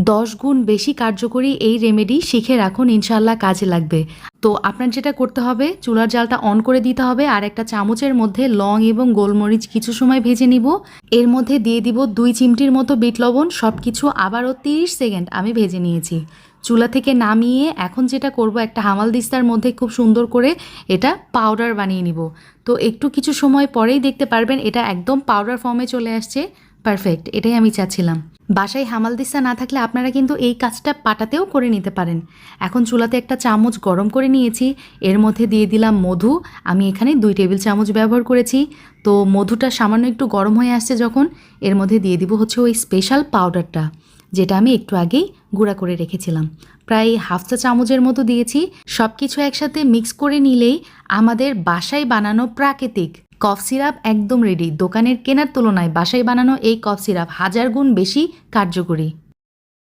দশ গুণ বেশি কার্যকরী এই রেমেডি শিখে রাখুন ইনশাল্লাহ কাজে লাগবে। তো আপনার যেটা করতে হবে, চুলার জালটা অন করে দিতে হবে আর একটা চামচের মধ্যে লং এবং গোলমরিচ কিছু সময় ভেজে নিব। এর মধ্যে দিয়ে দিব দুই চিমটির মতো বিট লবণ সব কিছু আবারও তিরিশ সেকেন্ড আমি ভেজে নিয়েছি। চুলা থেকে নামিয়ে এখন যেটা করব, একটা হামাল দিস্তার মধ্যে খুব সুন্দর করে এটা পাউডার বানিয়ে নিব। তো একটু কিছু সময় পরেই দেখতে পারবেন, এটা একদম পাউডার ফর্মে চলে আসছে। পারফেক্ট এটাই আমি চাচ্ছিলাম। বাসায় হামালদিস্তা না থাকলে আপনারা কিন্তু এই কাজটা পাটাতেও করে নিতে পারেন। এখন চুলাতে একটা চামচ গরম করে নিয়েছি, এর মধ্যে দিয়ে দিলাম মধু। আমি এখানে দুই টেবিল চামচ ব্যবহার করেছি। তো মধুটা সামান্য একটু গরম হয়ে আসছে যখন, এর মধ্যে দিয়ে দিব হচ্ছে ওই স্পেশাল পাউডারটা যেটা আমি একটু আগেই গুঁড়া করে রেখেছিলাম। প্রায় হাফ চা চামচের মতো দিয়েছি। সব কিছু একসাথে মিক্স করে নিলেই আমাদের বাসায় বানানো প্রাকৃতিক কফ সিরাপ একদম রেডি দোকানের কেনার তুলনায় বাসায় বানানো এই কফ সিরাপ হাজার গুণ বেশি কার্যকরী।